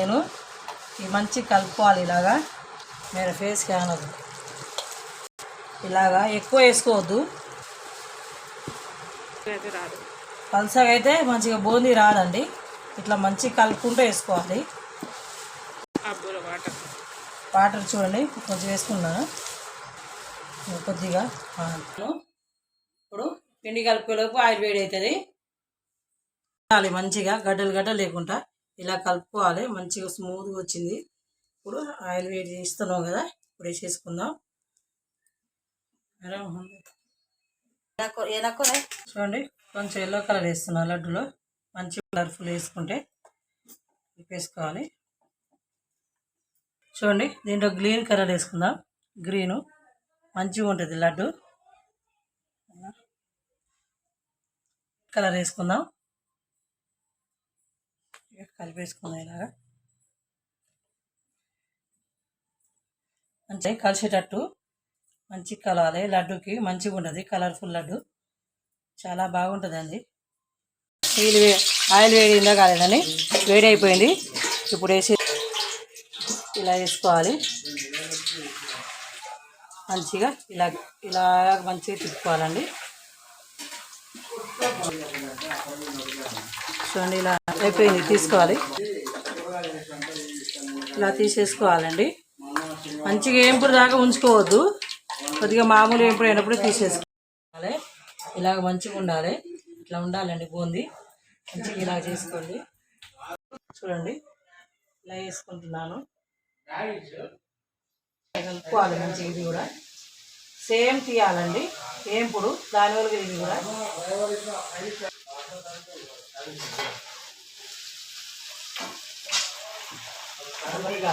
నేను ఈ మంచి కలుపుకోవాలి ఇలాగా. మీరు ఫేస్ కానదు ఇలాగా ఎక్కువ వేసుకోవద్దు. అయితే పల్సగా అయితే మంచిగా బూందీ రాదండి. ఇట్లా మంచి కలుపుకుంటూ వేసుకోవాలి. వాటర్ చూడండి కొంచెం వేసుకున్నాను. కొద్దిగా ఇప్పుడు పిండి కలుపుకోలేపు ఆయిల్ వేడి అవుతుంది. మంచిగా గడ్డలు గడ్డలు లేకుండా. ఇలా కలుపుకోవాలి. మంచిగా స్మూత్గా వచ్చింది. ఇప్పుడు ఆయిల్ వేడి చేస్తున్నాం కదా ఇప్పుడు వేసేసుకుందాం. చూడండి కొంచెం ఎల్లో కలర్ వేస్తున్నా లడ్డులో. మంచి కలర్ఫుల్ వేసుకుంటే వేసుకోవాలి చూడండి దీంట్లో గ్రీన్ కలర్ వేసుకుందాం. గ్రీను మంచిగా ఉంటుంది లడ్డు. కలర్ వేసుకుందాం. ఇక కలిపేసుకుందాం ఇలాగా. మంచిగా కలిసేటట్టు మంచి కలవాలి. లడ్డుకి మంచిగా ఉంటుంది. కలర్ఫుల్ లడ్డు. చాలా బాగుంటుందండి. నీళ్ళు వే ఆయిల్ వేడి ఇందా కాలేదని వేడి అయిపోయింది. ఇప్పుడు వేసి ఇలా వేసుకోవాలి. మంచిగా ఇలా ఇలా మంచిగా తిప్పుకోవాలండి. చూడండి ఇలా అయిపోయింది తీసుకోవాలి. ఇలా తీసేసుకోవాలండి. మంచిగా ఏంపుడు దాకా ఉంచుకోవద్దు. కొద్దిగా మామూలు ఏంపుడు అయినప్పుడు తీసేసుకోవాలి. ఇలాగ మంచిగా ఉండాలి. ఇట్లా ఉండాలండి బూంది. మంచిగా ఇలా చేసుకోండి. చూడండి ఇలా వేసుకుంటున్నాను. కలుపుకోవాలి మంచిగా ఇది కూడా. సేమ్ తీయాలండి. ఏంపుడు దానివల్ల ఇది కూడా. మంచిగా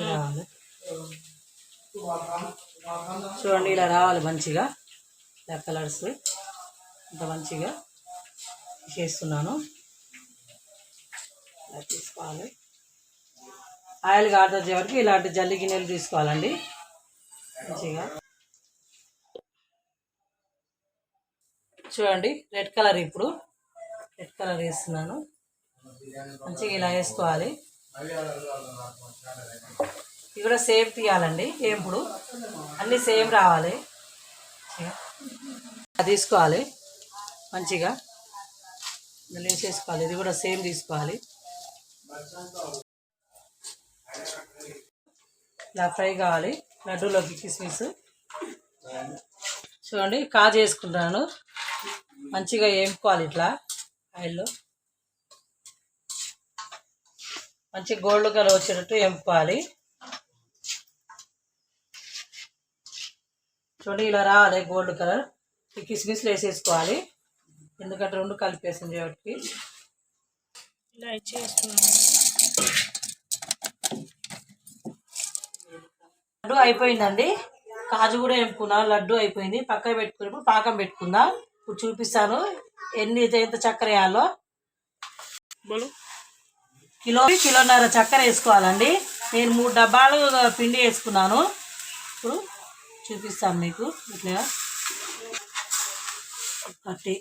రావాలి. చూడండి ఇలా రావాలి మంచిగా. ఇలా కలర్స్. ఇంత మంచిగా చేస్తున్నాను. ఇలా తీసుకోవాలి. ఆయిల్ ఆర్డర్ వరకు ఇలాంటి జల్లి గిన్నెలు తీసుకోవాలండి. మంచిగా. చూడండి రెడ్ కలర్ ఇప్పుడు. రెడ్ కలర్ వేస్తున్నాను. మంచిగా ఇలా వేసుకోవాలి. ఇది కూడా సేమ్ తీయాలండి ఏంపుడు అన్నీ సేమ్ రావాలి. తీసుకోవాలి మంచిగా. ఇలా వేసేసుకోవాలి ఇది కూడా సేమ్ తీసుకోవాలి. ఇలా ఫ్రై కావాలి లడ్డూలోకి కిస్మిస్. చూడండి కాజు వేసుకుంటాను మంచిగా వేపుకోవాలి ఇట్లా ఆయిల్లో. మంచి గోల్డ్ కలర్ వచ్చేటట్టు వేపుకోవాలి. చూడండి ఇలా రావాలి గోల్డ్ కలర్. ఈ కిస్మిస్లు వేసేసుకోవాలి. ఎందుకంటే రెండు కలిపేసింది కాబట్టి. ఇలా అయిపోయిందండి. కాజు కూడా వేపుకున్నా లడ్డు అయిపోయింది. పక్కన పెట్టుకుని ఇప్పుడు పాకం పెట్టుకుందాం. ఇప్పుడు చూపిస్తాను. ఎన్ని ఎంత చక్కెర వేయాలో. కిలో కిలోన్నర చక్కెర వేసుకోవాలండి. నేను మూడు డబ్బాలు పిండి వేసుకున్నాను. ఇప్పుడు చూపిస్తాను మీకు. ఇట్లా. ఒకటి.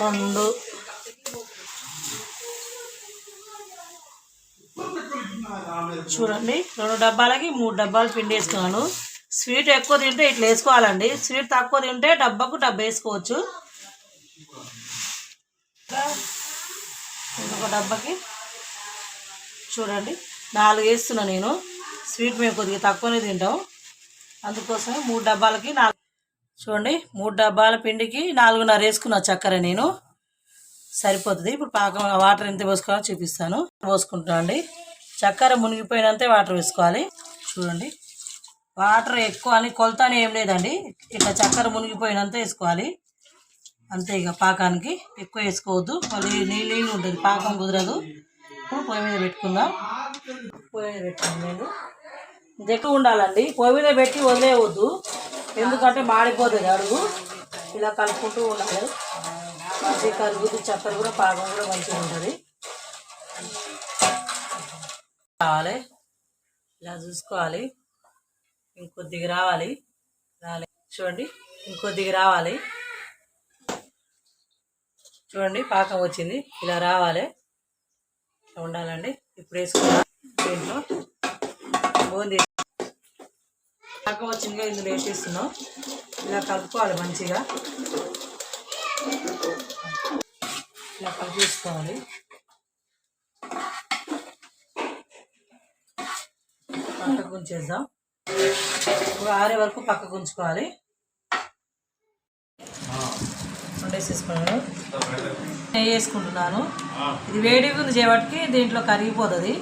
రెండు. చూడండి. రెండు డబ్బాలకి మూడు డబ్బాలు పిండి వేసుకున్నాను. స్వీట్ ఎక్కువ తింటే ఇట్లా వేసుకోవాలండి. స్వీట్ తక్కువ తింటే డబ్బాకు డబ్బా వేసుకోవచ్చు. ఇంకొక డబ్బాకి చూడండి. నాలుగు వేస్తున్నా నేను. స్వీట్ మేము కొద్దిగా తక్కువనే తింటాం. అందుకోసమే మూడు డబ్బాలకి నాలుగు చూడండి. మూడు డబ్బాల పిండికి నాలుగున్నర వేసుకున్నా చక్కెర నేను. సరిపోతుంది. ఇప్పుడు పాకం వాటర్ ఎంత పోసుకోవాలో చూపిస్తాను. పోసుకుంటాను అండి చక్కెర మునిగిపోయినంతే వాటర్ వేసుకోవాలి. చూడండి. వాటర్ ఎక్కువ అని కొలత అని ఏం లేదండి. ఇట్లా చక్కెర మునిగిపోయినంత వేసుకోవాలి. అంతే ఇక పాకానికి ఎక్కువ వేసుకోవద్దు. మళ్ళీ నీళ్ళు నీళ్ళు ఉంటుంది. పాకం కుదరదు. ఇప్పుడు పొయ్యి మీద పెట్టుకుందాం. పొయ్యి మీద పెట్టుకుందాం నేను. ఎక్కువ ఉండాలండి. పొయ్యి మీద పెట్టి వదిలేయవద్దు. ఎందుకంటే మాడిపోతుంది అడుగు. ఇలా కలుపుకుంటూ ఉండాలి. మంచిగా కలుగుద్ది చక్కెర కూడా పాకం కూడా మంచిగా ఉంటుంది. రావాలి. ఇలా చూసుకోవాలి. ఇంకొద్దిగా రావాలి. రాలే. చూడండి ఇంకొద్దిగా రావాలి. చూడండి పాకం వచ్చింది. ఇలా రావాలి. ఇట్లా ఉండాలండి. ఇప్పుడు వేసుకున్నాం దీంట్లో బూందీ. పాకం వచ్చిందిగా ఇందులో వేసేస్తున్నాం. ఇలా కలుపుకోవాలి మంచిగా. ఇలా కలిపేసుకోవాలి పక్కకు ఉంచేద్దాం. ఇప్పుడు ఆరే వరకు పక్కకు ఉంచుకోవాలి. వండేసేసుకున్నాను నెయ్యి వేసుకుంటున్నాను. ఇది వేడిగా ఉంది చేయబట్టి దీంట్లో కరిగిపోతుంది.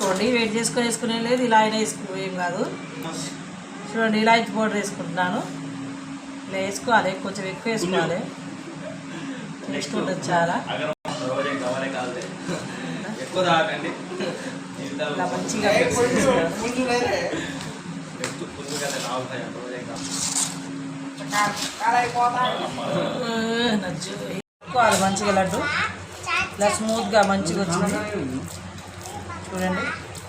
చూడండి వేడి చేసుకొని వేసుకునే లేదు ఇలా అయినా వేసుకో ఏం కాదు. చూడండి ఇలాంటి పౌడర్ వేసుకుంటున్నాను. ఇలా వేసుకోవాలి కొంచెం ఎక్కువ వేసుకోవాలి. టేస్ట్ ఉంటుంది చాలా. ఎక్కువ తాగండి మంచిగా లడ్డు. ఇలా స్మూత్గా మంచిగా వచ్చింది. చూడండి.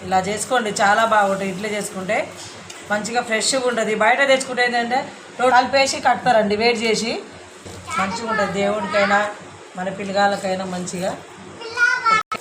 ఇలా చేసుకోండి. చాలా బాగుంటుంది ఇట్లా చేసుకుంటే మంచిగా ఫ్రెష్గా ఉంటుంది. బయట తెచ్చుకుంటే ఏంటంటే కలిపేసి కడతారండి. వేడి చేసి మంచిగా ఉంటుంది. దేవుడికైనా మన పిల్లగాళ్ళకైనా మంచిగా.